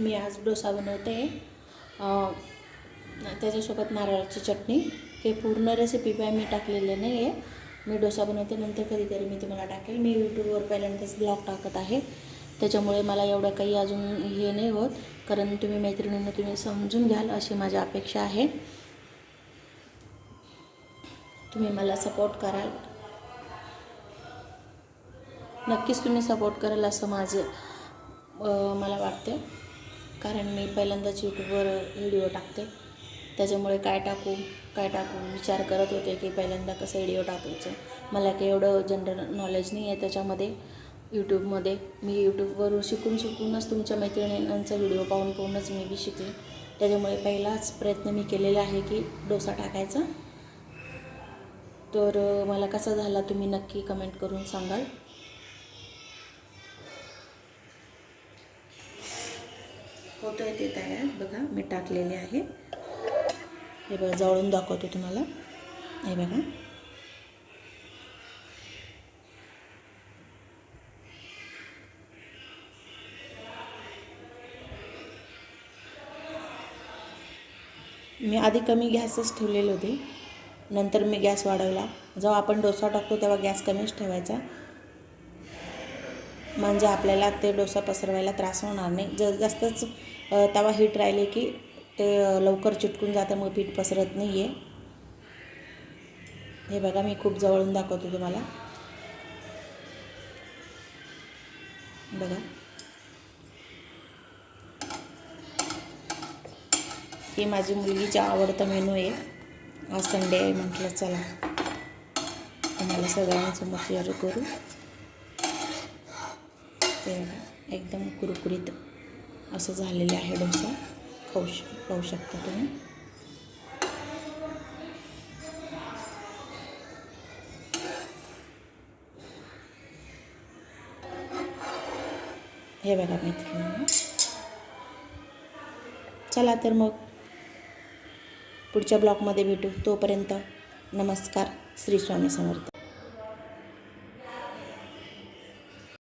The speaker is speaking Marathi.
मी आज डोसा बनवते. त्याच्यासोबत नारळाची चटणी. हे पूर्ण रेसिपी काय मी टाकलेले नाही आहे मी डोसा बनवते नंतर कधीतरी मी तुम्हाला टाकेल. मी यूट्यूबवर पहिल्यांदाच ब्लॉग टाकत आहे. त्याच्यामुळे मला एवढं काही अजून हे नाही होत. कारण तुम्ही मैत्रिणींना तुम्ही समजून घ्याल अशी माझी अपेक्षा आहे. तुम्ही मला सपोर्ट कराल. नक्कीच तुम्ही सपोर्ट कराल असं माझं मला वाटते कारण मी पहिल्यांदाच यूट्यूबवर व्हिडिओ टाकते. त्याच्यामुळे काय टाकू काय टाकू विचार करत होते की पहिल्यांदा कसं व्हिडिओ टाकायचं. मला काही एवढं जनरल नॉलेज नाही आहे त्याच्यामध्ये यूट्यूबमध्ये. मी यूट्यूबवरून शिकून शिकूनच तुमच्या मैत्रिणींचा व्हिडिओ पाहून पाहूनच मी बी शिकले. त्याच्यामुळे पहिलाच प्रयत्न मी केलेला आहे की डोसा टाकायचा. तर मला कसा झाला तुम्ही नक्की कमेंट करून सांगाल. होतं आहे ते तयार. बघा मी टाकलेले आहे. हे बघा जवळून दाखवतो तुम्हाला. हे बघा. मी आधी कमी गॅसच ठेवलेले होते. नंतर मी गॅस वाढवला. जेव्हा आपण डोसा टाकतो तेव्हा गॅस कमीच ठेवायचा. म्हणजे आपल्याला ते डोसा पसरवायला त्रास होणार नाही. ज जास्तच तवा हीट राहिले की ते लवकर चिटकून जातं मग पीठ पसरत नाही आहे हे बघा मी खूप जवळून दाखवतो तुम्हाला. बघा. ही माझी मुलगीचा आवडता मेनू आहे. आज संडे आहे म्हटलं चला. तुम्हाला सगळ्यांसमोर शेअर करू. ते बघा एकदम कुरकुरीत असं झालेलं आहे डोसा. खाऊ श खाऊ शकता तुम्ही. हे बघा मित्रांनो. चला तर मग पुढच्या ब्लॉगमध्ये भेटू. तोपर्यंत नमस्कार. श्री स्वामी समर्थ.